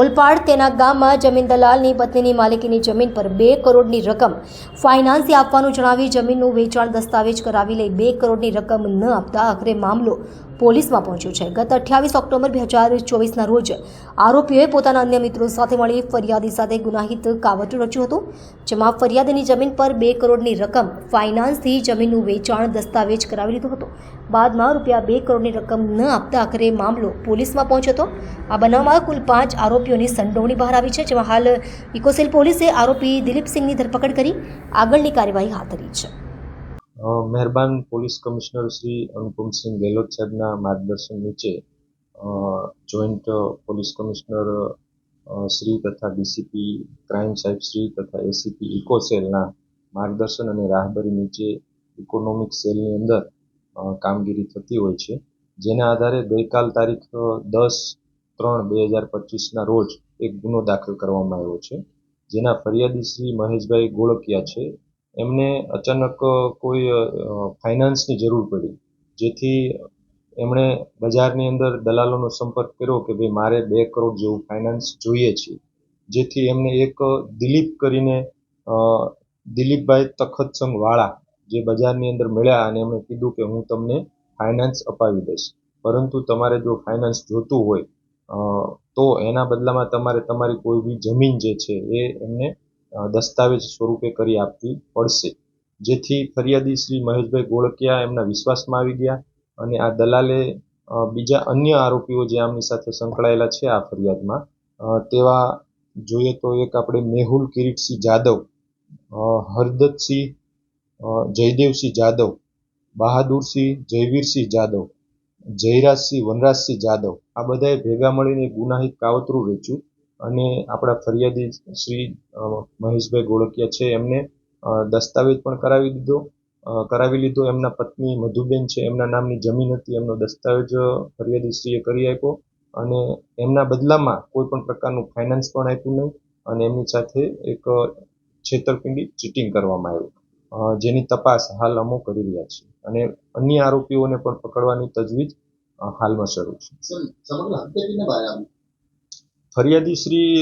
ઓલપાડ તેના ગામમાં જમીન દલાલની પત્નીની માલિકીની જમીન પર બે કરોડની રકમ ફાઇનાન્સથી આપવાનું જણાવી જમીનનું વેચાણ દસ્તાવેજ કરાવી લઈ બે કરોડની રકમ ન આપતા આખરે મામલો પોલીસમાં પહોંચ્યો છે. ગત અઠ્યાવીસ ઓક્ટોબર બે હજાર ચોવીસના રોજ આરોપીઓએ પોતાના અન્ય મિત્રો સાથે મળી ફરિયાદી સાથે ગુનાહિત કાવતરું રચ્યું હતું, જેમાં ફરિયાદીની જમીન પર બે કરોડની રકમ ફાઇનાન્સથી જમીનનું વેચાણ દસ્તાવેજ કરાવી લીધો હતો. બાદમાં રૂપિયા બે કરોડની રકમ ન આપતા આખરે મામલો પોલીસમાં પહોંચ્યો હતો. આ બનાવમાં કુલ પાંચ આરોપીઓની સંડોવણી બહાર આવી છે, જેમાં હાલ ઇકોસેલ પોલીસે આરોપી દિલીપસિંહની ધરપકડ કરી, આગળની કાર્યવાહી હાથ ધરી છે. મહેરબાન પોલીસ કમિશનર શ્રી અનુપમસિંહ ગેહલોત સાહેબના માર્ગદર્શન નીચે જોઈન્ટ પોલીસ કમિશનર શ્રી તથા ડીસીપી, ક્રાઇમ સાહેબ શ્રી તથા એસીપી ઇકો સેલના માર્ગદર્શન અને રાહબરી નીચે ઇકોનોમિક સેલની અંદર કામગીરી થતી હોય છે. જેના આધારે ગઈકાલ તારીખ દસ ત્રણ બે હજાર પચીસના રોજ એક ગુનો દાખલ કરવામાં આવ્યો છે. જેના ફરિયાદી શ્રી મહેશભાઈ ગોળકિયા છે. એમને અચાનક કોઈ ફાઇનાન્સની જરૂર પડી. જેથી એમણે બજારની અંદર દલાલોનો સંપર્ક કર્યો કે ભાઈ મારે બે કરોડ જેવું ફાઇનાન્સ જોઈએ છે. જેથી એમને એક દિલીપ કરીને દિલીપભાઈ તખતસંગ વાળા જે બજારની અંદર મળ્યા અને એમણે કીધું કે હું તમને ફાઇનાન્સ અપાવી દઈશ. પરંતુ તમારે જો ફાઇનાન્સ જોતું હોય તો એના બદલામાં તમારે તમારી કોઈ બી જમીન જે છે એ એમને દસ્તાવેજ સ્વરૂપે કરી આપવી પડશે. જેથી ફરિયાદી શ્રી મહેશભાઈ ગોળકિયા એમના વિશ્વાસમાં આવી ગયા અને આ દલાલે બીજા અન્ય આરોપીઓ જે આમની સાથે સંકળાયેલા છે આ ફરિયાદમાં તેવા જોઈએ તો એક આપણે મેહુલ કિરીટસિંહ જાદવ હરદતસિંહ જયદેવસિંહ જાદવ, બહાદુરસિંહ જયવીરસિંહ જાદવ, જયરાજસિંહ વનરાજસિંહ જાદવ, આ બધાએ ભેગા મળીને ગુનાહિત કાવતરું રચ્યું અને આપણા ફરિયાદી શ્રી મહેશભાઈ ગોળકિયા છે, એમને દસ્તાવેજ પણ કરાવી દીધો કરાવી લીધો. એમના પત્ની મધુબેન છે, એમના નામની જમીન હતી, એમનો દસ્તાવેજ ફરિયાદી શ્રીએ કરી આપ્યો અને એમના બદલામાં કોઈ પણ પ્રકારનું ફાઇનાન્સ પણ આપ્યું નહીં અને એમની સાથે એક છેતરપિંડી ચીટિંગ કરવામાં આવ્યું. જેની તપાસ હાલ અમો કરી રહ્યા છે. અને અન્ય આરોપીઓને પણ પકડવાની તજવીજ હાલમાં શરૂ છે. ફરિયાદી શ્રી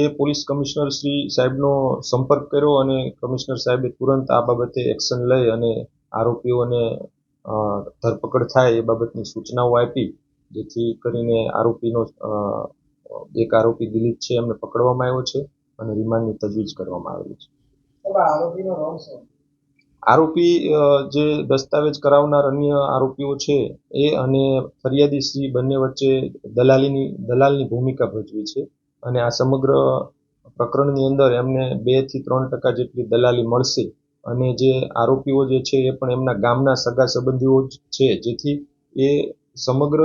એ પોલીસ કમિશનર શ્રી સાહેબનો સંપર્ક કર્યો અને કમિશનર સાહેબે તુરંત આ બાબતે એક્શન લઈ અને આરોપીઓને ધરપકડ થાય એ બાબતની સૂચનાઓ આપી જેથી કરીને આરોપીનો એક આરોપી દિલીપ છે એમને પકડવામાં આવ્યો છે અને રિમાન્ડની તજવીજ કરવામાં આવેલી છે. આરોપીનો રોલ આરોપી જે દસ્તાવેજ કરાવનાર અન્ય આરોપીઓ છે એ અને ફરિયાદી શ્રી બંને વચ્ચે દલાલીની, દલાલની ભૂમિકા ભજવી છે અને આ સમગ્ર પ્રકરણની અંદર એમને બેથી ત્રણ ટકા જેટલી દલાલી મળશે અને જે આરોપીઓ જે છે એ પણ એમના ગામના સગા સંબંધીઓ જ છે, જેથી એ સમગ્ર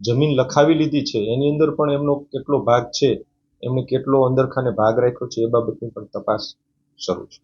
જમીન લખાવી લીધી છે. એની અંદર પણ એમનો કેટલો ભાગ છે એમને કેટલો અંદરખાને ભાગ રાખ્યો છે એ બાબતની પણ તપાસ શરૂ છે.